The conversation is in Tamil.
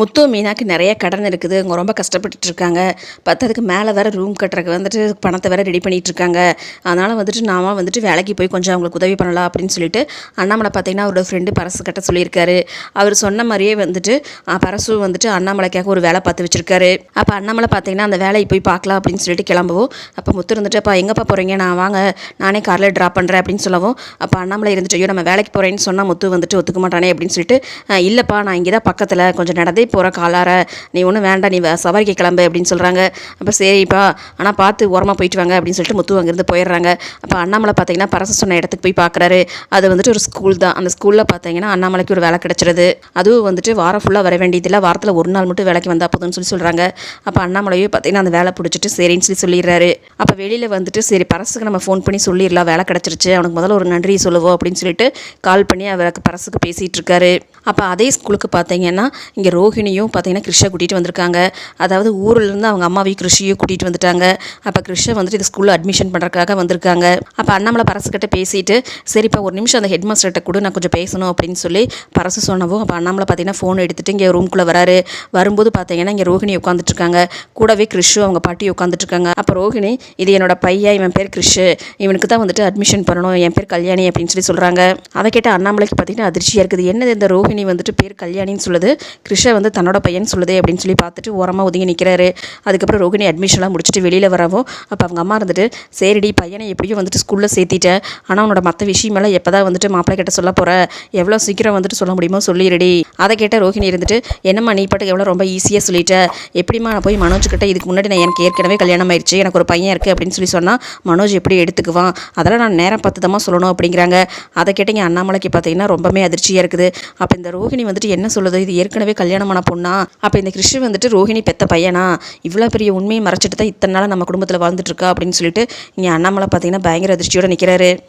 முத்து மீனாக்கு நிறைய கடன் இருக்குது. அவங்க ரொம்ப கஷ்டப்பட்டுட்டு இருக்காங்க பத்ததுக்கு மேலே வேறு ரூம் கட்டுறதுக்கு வந்துட்டு பணத்தை வேறு ரெடி பண்ணிட்டு இருக்காங்க அதனால் வந்துட்டு நாம வந்துட்டு வேலைக்கு போய் கொஞ்சம் அவங்களுக்கு உதவி பண்ணலாம் அப்படின்னு சொல்லிட்டு அண்ணாமலை பார்த்தீங்கன்னா அவரோட ஃப்ரெண்டு பரசு கட்ட சொல்லியிருக்காரு. அவர் சொன்ன மாதிரியே வந்துட்டு பரசு வந்துட்டு அண்ணாமலைக்காக ஒரு வேலை பார்த்து வச்சிருக்காரு. அப்போ அண்ணாமலை பார்த்தீங்கன்னா அந்த வேலையை போய் பார்க்கலாம் அப்படின்னு சொல்லிட்டு கிளம்புவோம். அப்போ முத்து இருந்துட்டு அப்பா எங்கேப்பா போகிறீங்க நான் வாங்க. நானே காரில் ட்ராப் பண்ணுறேன் அப்படின்னு சொல்லவும் அப்போ அண்ணாமலை இருந்துட்டு ஐயோ நம்ம வேலைக்கு போகிறேன்னு சொன்னால் முத்து வந்துட்டு ஒத்துக்க மாட்டானே அப்படின்னு சொல்லிட்டு இல்லைப்பா நான் இங்கே தான் பக்கத்தில் கொஞ்சம் நடந்தே போகிற காலார நீ ஒன்றும் வேண்டாம் நீ சவாரிக்கு கிளம்பு அப்படின்னு சொல்கிறாங்க அப்போ சரிப்பா ஆனால் பார்த்து ஓரமாக போயிட்டு வாங்க அப்படின்னு சொல்லிட்டு முத்து அங்கேருந்து போயிடுறாங்க. அப்போ அண்ணாமலை பார்த்தீங்கன்னா பரசு சொன்ன இடத்துக்கு போய் பார்க்குறாரு அது வந்துட்டு ஒரு ஸ்கூல் தான். அந்த ஸ்கூலில் பார்த்தீங்கன்னா அண்ணாமலைக்கு ஒரு வேலை கிடச்சிருது. அதுவும் வந்துட்டு வாரம் ஃபுல்லாக வர வேண்டியதில்லை. வாரத்தில் ஒரு நாள் மட்டும் வேலைக்கு வந்தால் போதும்னு சொல்லி சொல்கிறாங்க அப்போ அண்ணாமலையும் பார்த்தீங்கன்னா அந்த வேலை பிடிச்சிட்டு சரின்னு சொல்லி சொல்லிடுறாரு. அப்போ வெளியில் வந்துட்டு சரி பரசுக்கு நம்ம ஃபோன் பண்ணி சொல்லிடலாம். வேலை கிடச்சிருச்சு. அவனுக்கு முதல்ல ஒரு நன்றி சொல்லுவோம் அப்படின்னு சொல்லிட்டு கால் பண்ணி அவருக்கு பரசுக்கு பேசிகிட்டு இருக்காரு. அப்போ அதே ஸ்கூலுக்கு பார்த்தீங்கன்னா இங்கே ரோஹிணியும் பார்த்தீங்கன்னா கிருஷை கூட்டிகிட்டு வந்திருக்காங்க. அதாவது ஊரிலேருந்து அவங்க அம்மாவையும் கிருஷியும் கூட்டிகிட்டு வந்துட்டாங்க. அப்போ கிருஷை வந்துட்டு இந்த ஸ்கூலில் அட்மிஷன் பண்ணுறதுக்காக வந்திருக்காங்க. அப்போ அண்ணாமலை பரசுக்கிட்ட பேசிட்டு சரிப்பா ஒரு நிமிஷம் அந்த ஹெட் மாஸ்டர்கிட்ட கூட நான் கொஞ்சம் பேசணும் அப்படின்னு சொல்லி பரசு சொன்னவும் அப்போ அண்ணாமலை பார்த்தீங்கன்னா ஃபோன் எடுத்துகிட்டு இங்கே ரூம்குள்ளே வராரு. வரும்போது பார்த்தீங்கன்னா இங்கே ரோஹிணி உட்காந்துட்டு இருக்காங்க. கூடவே கிருஷு அவங்க பாட்டி உட்காந்துட்டு இருக்காங்க. அப்போ ரோஹிணி இது என்னோட பையன் இவன் பேர் கிருஷு இவனுக்கு தான் வந்துட்டு அட்மிஷன் பண்ணணும். என் பேர் கல்யாணி அப்படின்னு சொல்லி சொல்கிறாங்க அதை கேட்ட அண்ணாமலைக்கு பார்த்தீங்கன்னா அதிர்ச்சியாக இருக்குது. என்னது இந்த ரோஹிணி வந்துட்டு பேர் கல்யாணின்னு சொல்லுது. கிருஷ்ண வந்து தன்னோட பையன் சொல்லுது அப்படின்னு சொல்லி பார்த்துட்டு ஓரமாக ஒதுங்கி நிற்கிறாரு அதுக்கப்புறம் ரோஹிணி அட்மிஷன்லாம் முடிச்சுட்டு வெளியில் வரவும் அப்போ அவங்க அம்மா இருந்துட்டு சரிடி பையனை எப்படியும் வந்துட்டு ஸ்கூலில் சேர்த்திட்டேன் ஆனால் அவனோட மற்ற விஷயமெல்லாம் எப்போ தான் வந்துட்டு மாப்பிள்ளை கிட்ட சொல்ல போகிற எவ்வளோ சீக்கிரம் வந்துட்டு சொல்ல முடியுமோ சொல்லிடுடி அதை கேட்ட ரோஹிணி இருந்துட்டு என்னம்மா நீ பாட்டுக்கு எவ்வளோ ரொம்ப ஈஸியாக சொல்லிட்ட? எப்படிம்மா நான் போய் மனோஜ்கிட்ட இதுக்கு முன்னாடி நான் எனக்கு ஏற்கனவே கல்யாணம் ஆயிடுச்சு எனக்கு ஒரு பையன் இருக்குது அப்படின்னு சொல்லி சொன்னால் மனோஜ் எப்படி எடுத்துக்குவான்? அதெல்லாம் நான் நேரம் பார்த்து தான் சொல்லணும் அப்படிங்கிறாங்க. அதை கேட்டீங்க அண்ணாமலைக்கு பார்த்தீங்கன்னா ரொம்பவே அதிர்ச்சியாக இருக்குது. அப்போ இந்த இந்த ரோஹிணி வந்துட்டு என்ன சொல்லுது? இது ஏற்கனவே கல்யாணமான பொண்ணா? அப்போ இந்த கிருஷி வந்துட்டு ரோஹிணி பெத்த பையனா? இவ்வளோ பெரிய உண்மையை மறைச்சிட்டு தான் இத்தனை நாள் நம்ம குடும்பத்தில் வாழ்ந்துட்டு இருக்கா? அப்படின்னு சொல்லிட்டு இங்கே அண்ணாமலை பார்த்தீங்கன்னா பயங்கர அதிர்ச்சியோட நிற்கிறாரு